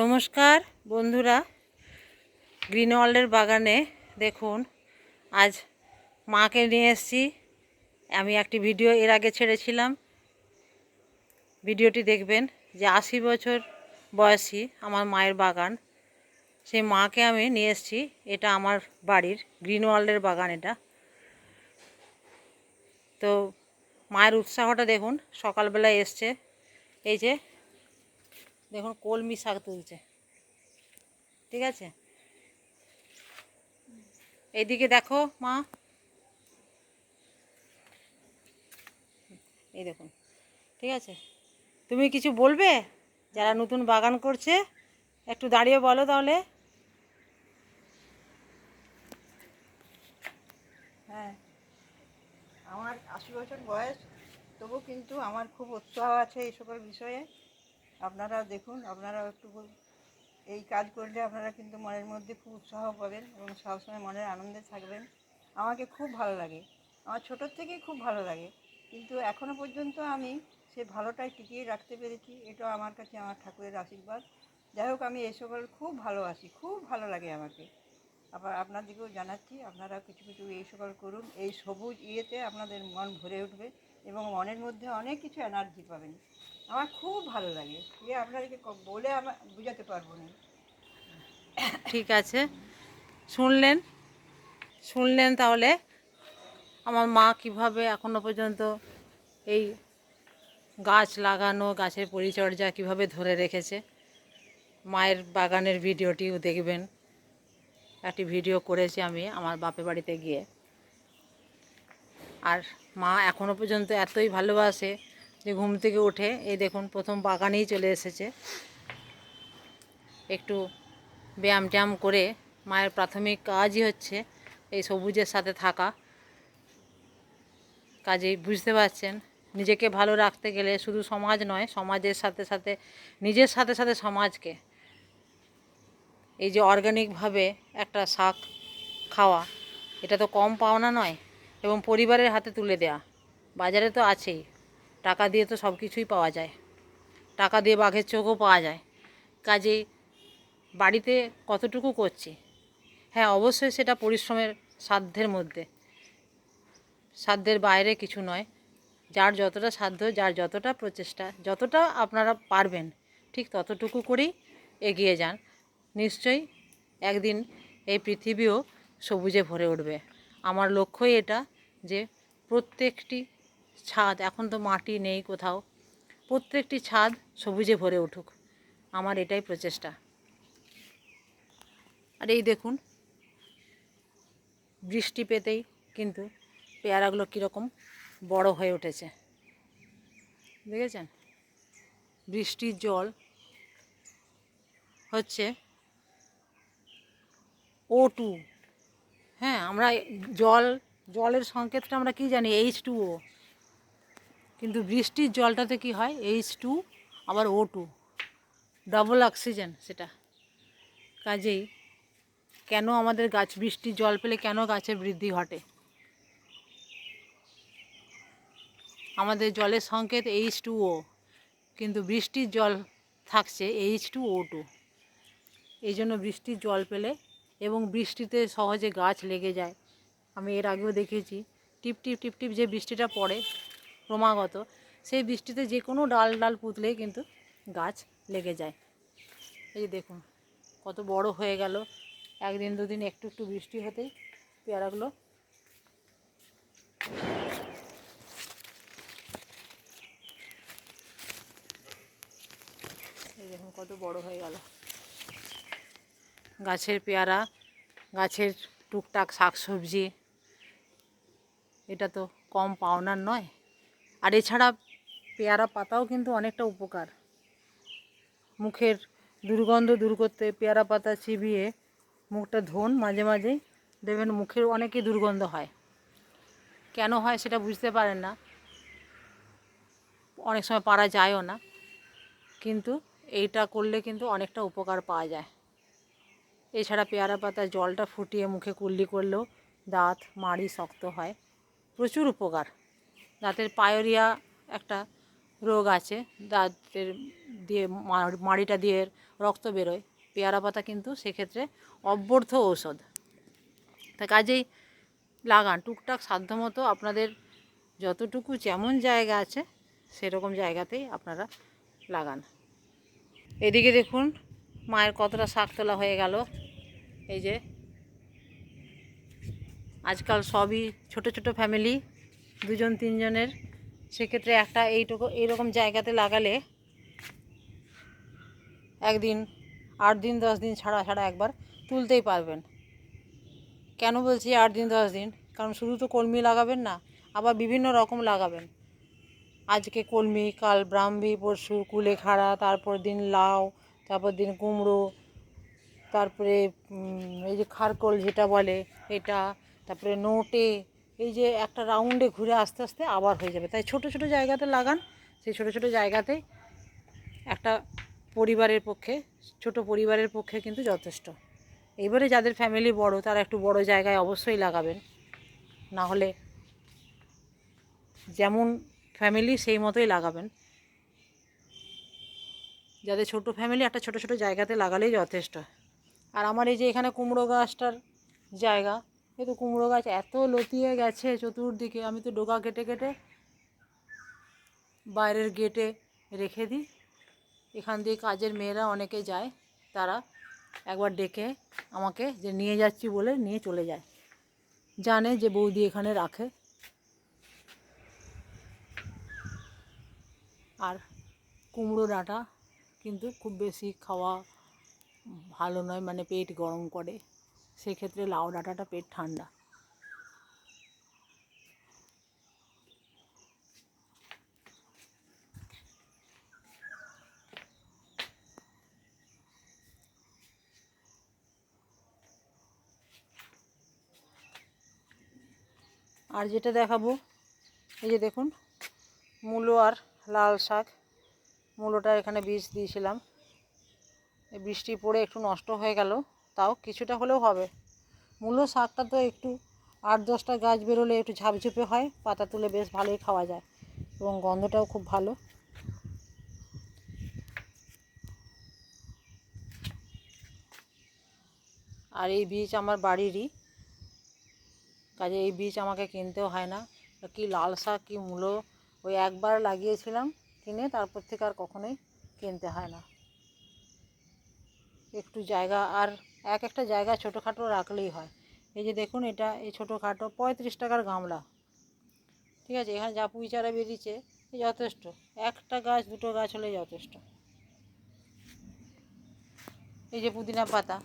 নমস্কার, বন্ধুরা। গ্রিন ওয়ার্ল্ডের বাগানে দেখুন, আজ মাকে নিয়ে এসেছি। আমি একটি ভিডিও এর আগে ছেড়েছিলাম। ভিডিওটি দেখবেন যে আশি বছর বয়সী আমার মায়ের বাগান। সেই মাকে আমি নিয়ে এসেছি। এটা আমার বাড়ির গ্রিন ওয়ার্ল্ডের বাগান এটা। তো মায়ের উৎসাহটা দেখুন, সকালবেলায় এসছে। এই যে দেখুন, কলমি শাক তুলছে। ঠিক আছে? এইদিকে দেখো, মা। এই দেখুন, ঠিক আছে? তুমি কিছু বলবে? যারা নতুন বাগান করছে, একটু দাঁড়িয়ে বলো তাহলে। হ্যাঁ আমার আশি বছর বয়স, তবু কিন্তু আমার খুব উৎসাহ আছে এই সকল বিষয়ে। আপনারা দেখুন, আপনারাও একটু এই কাজ করলে আপনারা কিন্তু মনের মধ্যে খুব উৎসাহ পাবেন এবং সবসময় মনের আনন্দে থাকবেন। আমাকে খুব ভালো লাগে। আমার ছোটোর থেকেই খুব ভালো লাগে। কিন্তু এখনও পর্যন্ত আমি সে ভালোটাই টিকিয়ে রাখতে পেরেছি। এটাও আমার কাছে আমার ঠাকুরের আশীর্বাদ। যাই হোক, আমি এই সকল খুব ভালোবাসি, খুব ভালো লাগে আমাকে। আবার আপনাদেরকেও জানাচ্ছি, আপনারা কিছু কিছু এই সকল করুন, এই সবুজ ইয়েতে আপনাদের মন ভরে উঠবে এবং মনের মধ্যে অনেক কিছু এনার্জি পাবেন। আমার খুব ভালো লাগে যে আপনাদেরকে বলে আমার বোঝাতে পারব না। ঠিক আছে। শুনলেন? শুনলেন তাহলে? আমার মা কীভাবে এখনও পর্যন্ত এই গাছ লাগানো, গাছের পরিচর্যা কীভাবে ধরে রেখেছে? মায়ের বাগানের ভিডিওটিও দেখবেন। একটি ভিডিও করেছি আমি আমার বাপের বাড়িতে গিয়ে। আর মা এখনও পর্যন্ত এতই ভালোবাসে যে ঘুম থেকে উঠে এই দেখুন প্রথম বাগানেই চলে এসেছে। একটু ব্যায়াম ট্যায়াম করে মায়ের প্রাথমিক কাজই হচ্ছে এই সবুজের সাথে থাকা। কাজেই বুঝতে পারছেন, নিজেকে ভালো রাখতে গেলে শুধু সমাজ নয়, সমাজের সাথে সাথে, নিজের সাথে সাথে সমাজকে এই যে অর্গানিকভাবে একটা শাক খাওয়া, এটা তো কম পাওনা নয় এবং পরিবারের হাতে তুলে দেয়া। বাজারে তো আছেই। টাকা দিয়ে তো সব কিছুই পাওয়া যায়। টাকা দিয়ে বাঘের চোখও পাওয়া যায়। কাজেই বাড়িতে কতটুকু করছি? হ্যাঁ অবশ্যই সেটা পরিশ্রমের সাধ্যের মধ্যে। সাধ্যের বাইরে কিছু নয়। যার যতটা সাধ্য, যার যতটা প্রচেষ্টা, যতটা আপনারা পারবেন, ঠিক ততটুকু করেই এগিয়ে যান। নিশ্চয়ই একদিন এই পৃথিবীও সবুজে ভরে উঠবে। আমার লক্ষ্যই এটা যে প্রত্যেকটি ছাদ, এখন তো মাটি নেই কোথাও, প্রত্যেকটি ছাদ সবুজে ভরে উঠুক। আমার এটাই প্রচেষ্টা। আর এই দেখুন, বৃষ্টি পেতেই কিন্তু পেয়ারাগুলো কীরকম বড় হয়ে উঠেছে। দেখেছেন? বৃষ্টির জল হচ্ছে ও টু হ্যাঁ আমরা জল, জলের সংকেতটা আমরা কি জানি? এইচ টু ও কিন্তু বৃষ্টির জলটাতে কি হয়? এইচ টু আবার ও টু ডবল অক্সিজেন সেটা। কাজেই কেন আমাদের গাছ বৃষ্টির জল পেলে কেন গাছের বৃদ্ধি ঘটে? আমাদের জলের সংকেত এইচ টু ও কিন্তু বৃষ্টির জল থাকছে এইচ টু ও টু এই জন্য বৃষ্টির জল পেলে এবং বৃষ্টিতে সহজে গাছ লেগে যায়। আমি এর আগেও দেখেছি, টিপ টিপ টিপ টিপ যে বৃষ্টিটা পড়ে ক্রমাগত, সেই বৃষ্টিতে যে কোনো ডাল ডাল পুতলেই কিন্তু গাছ লেগে যায়। এই দেখুন, কত বড় হয়ে গেল। একদিন, দুদিন একটু একটু বৃষ্টি হতেই পেয়ারাগুলো এই দেখুন কত বড় হয়ে গেল। গাছের পেয়ারা, গাছের টুকটাক শাকসবজি। এটা তো কম পাওনার নয়। আর এছাড়া পেয়ারা পাতাও কিন্তু অনেকটা উপকার। মুখের দুর্গন্ধ দূর করতে পেয়ারা পাতা চিবিয়ে মুখটা ধোন মাঝে মাঝেই দেখবেন মুখের অনেকই দুর্গন্ধ হয়। কেন হয় সেটা বুঝতে পারেন না। অনেক সময় পারা যায়ও না। কিন্তু এইটা করলে কিন্তু অনেকটা উপকার পাওয়া যায়। এছাড়া পেয়ারা পাতার জলটা ফুটিয়ে মুখে কুল্লি করলেও দাঁত মাড়ি শক্ত হয়। প্রচুর উপকার। দাঁতের পায়োরিয়া একটা রোগ আছে, দাঁতের দিয়ে মাড়িটা দিয়ে রক্ত বেরোয়। পেয়ারা পাতা কিন্তু সেক্ষেত্রে অব্যর্থ ঔষধ। তা কাজেই লাগান। টুকটাক সাধ্যমতো আপনাদের যতটুকু যেমন জায়গা আছে, সেরকম জায়গাতেই আপনারা লাগান। এদিকে দেখুন, মায়ের কতটা শাক তোলা হয়ে গেল। এই যে, আজকাল সবই ছোট ছোট ফ্যামিলি দুজন তিনজনের। সেক্ষেত্রে একটা এইটুকু, এইরকম জায়গাতে লাগালে একদিন, আট দিন, দশ দিন ছাড়া ছাড়া একবার তুলতেই পারবেন। কেন বলছি আট দিন, দশ দিন? কারণ শুধু তো কলমি লাগাবেন না, আবার বিভিন্ন রকম লাগাবেন। আজকে কলমি, কাল ব্রাহ্মী, পরশু, কুলেখাড়া, তারপর দিন লাউ, তারপর দিন কুমড়ো তারপরে এই যে খারকোল যেটা বলে, এটা, তারপরে নোটে, এই যে একটা রাউন্ডে ঘুরে আস্তে আস্তে আবার হয়ে যাবে। তাই ছোট ছোট জায়গাতে লাগান, সেই ছোট ছোট জায়গাতে একটা পরিবারের পক্ষে, ছোট পরিবারের পক্ষে কিন্তু যথেষ্ট। এবারে যাদের ফ্যামিলি বড়, তারা একটু বড় জায়গায় অবশ্যই লাগাবেন। না হলে যেমন ফ্যামিলি সেই মতোই লাগাবেন। যাদের ছোট ফ্যামিলি একটা ছোট ছোট জায়গাতে লাগালেই যথেষ্ট। আর আমার এই যে এখানে কুমড়ো গাছটার জায়গা, এই তো কুমড়ো গাছ এত লতিয়ে গেছে চতুর্দিকে, আমি তো ডোকা কেটে কেটে বাইরের গেটে রেখে দিই। এখান দিয়ে কাজের মেয়েরা অনেকে যায়, তারা একবার ডেকে আমাকে যে নিয়ে যাচ্ছি বলে নিয়ে চলে যায়। জানে যে বৌদি এখানে রাখে। আর কুমড়ো ডাঁটা কিন্তু খুব বেশি খাওয়া ভালো নয় মানে পেট গরম করে। সেক্ষেত্রে লাউ ডাঁটাটা পেট ঠান্ডা। আর যেটা দেখাবো, এই যে দেখুন, মূলো আর লাল শাক। মূলোটা এখানে বীজ দিয়েছিলাম। বৃষ্টি পড়ে একটু নষ্ট হয়ে গেল, তাও কিছুটা হলেও হবে। মূলো শাকটা তো একটু আট দশটা গাছ বেরোলে একটু ঝাপঝুপে হয়, পাতা তুলে বেশ ভালোই খাওয়া যায় এবং গন্ধটাও খুব ভালো। আর এই বীজ আমার বাড়িরই, কাজে এই বীজ আমাকে কিনতেও হয় না। কি লাল শাক, কি মূলো, ওই একবার লাগিয়েছিলাম কিনে, তারপর থেকে আর কখনোই কিনতে হয় না। একটু জায়গা আর এক একটা জায়গা ছোটোখাটো রাখলেই হয়। এই যে দেখুন এটা, এই ছোটোখাটো পঁয়ত্রিশ টাকার গামলা। ঠিক আছে, এখানে যা পুঁই চারা বেরিয়েছে যথেষ্ট। একটা গাছ, দুটো গাছ হলে যথেষ্ট। এই যে পুদিনা পাতা,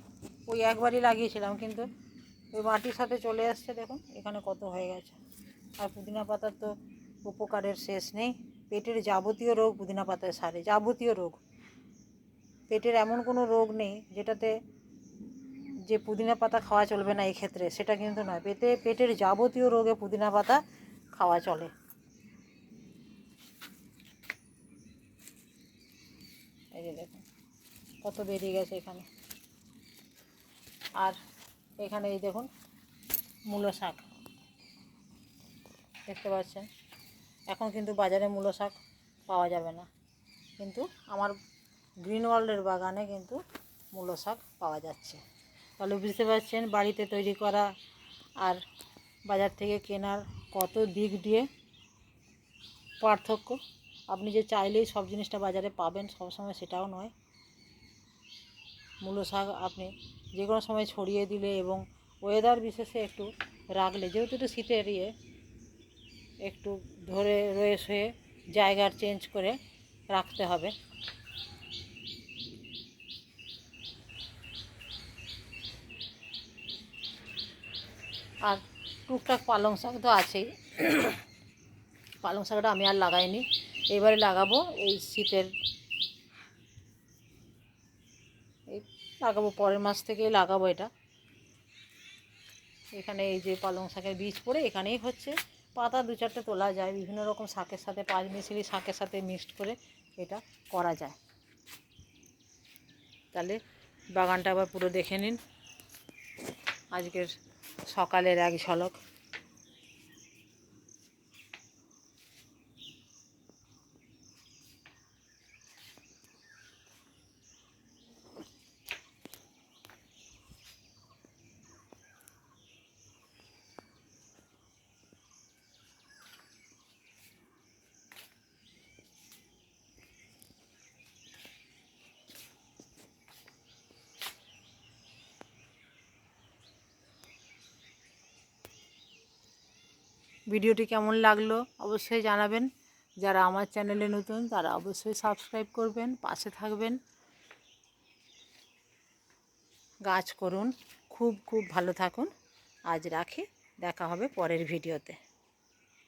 ওই একবারই লাগিয়েছিলাম কিন্তু ওই মাটির সাথে চলে আসছে, দেখুন এখানে কত হয়ে গেছে। আর পুদিনা পাতার তো উপকারের শেষ নেই। পেটের যাবতীয় রোগ পুদিনা পাতায় সারে, যাবতীয় রোগ। পেটের এমন কোনো রোগ নেই যেটাতে যে পুদিনা পাতা খাওয়া চলবে না এই ক্ষেত্রে সেটা কিন্তু নয়। পেটে, পেটের যাবতীয় রোগে পুদিনা পাতা খাওয়া চলে। এই যে দেখুন, কত বেরিয়ে গেছে এখানে। আর এখানে এই দেখুন, মূলো শাক। দেখতে পাচ্ছেন? এখন কিন্তু বাজারে মূলো শাক পাওয়া যাবে না। কিন্তু আমার গ্রিন ওয়ার্ল্ডের বাগানে কিন্তু মূলো শাক পাওয়া যাচ্ছে। তাহলে বুঝতে পারছেন বাড়িতে তৈরি করা আর বাজার থেকে কেনার কত দিক দিয়ে পার্থক্য। আপনি যে চাইলেই সব জিনিসটা বাজারে পাবেন সবসময় সেটাও নয়। মূলো শাক আপনি যে কোনো সময় ছড়িয়ে দিলে এবং ওয়েদার বিশেষে একটু রাখলে, যেহেতু একটু শীতের ইয়ে একটু ধরে রয়ে শুয়ে জায়গার চেঞ্জ করে রাখতে হবে। আর টুকটাক পালং শাক তো আছেই। পালং শাকটা আমি আর লাগাইনি। এবারে লাগাবো এই শীতের, এই লাগাবো, পরের মাস থেকেই লাগাবো এটা। এখানে এই যে পালং শাকের বীজ পড়ে, এখানেই হচ্ছে। পাতা দু চারটে তোলা যায়, বিভিন্ন রকম শাকের সাথে, পাঁচ মিশিলি শাকের সাথে মিক্সড করে এটা করা যায়। তাহলে বাগানটা আবার পুরো দেখে নিন। আজকের সকালের এক ঝলক। ভিডিওটি কেমন লাগল অবশ্যই জানাবেন। যারা আমার চ্যানেলে নতুন, তারা অবশ্যই সাবস্ক্রাইব করবেন, পাশে থাকবেন। গাছ করুন, খুব খুব ভালো থাকুন। আজ রাখি, দেখা হবে পরের ভিডিওতে।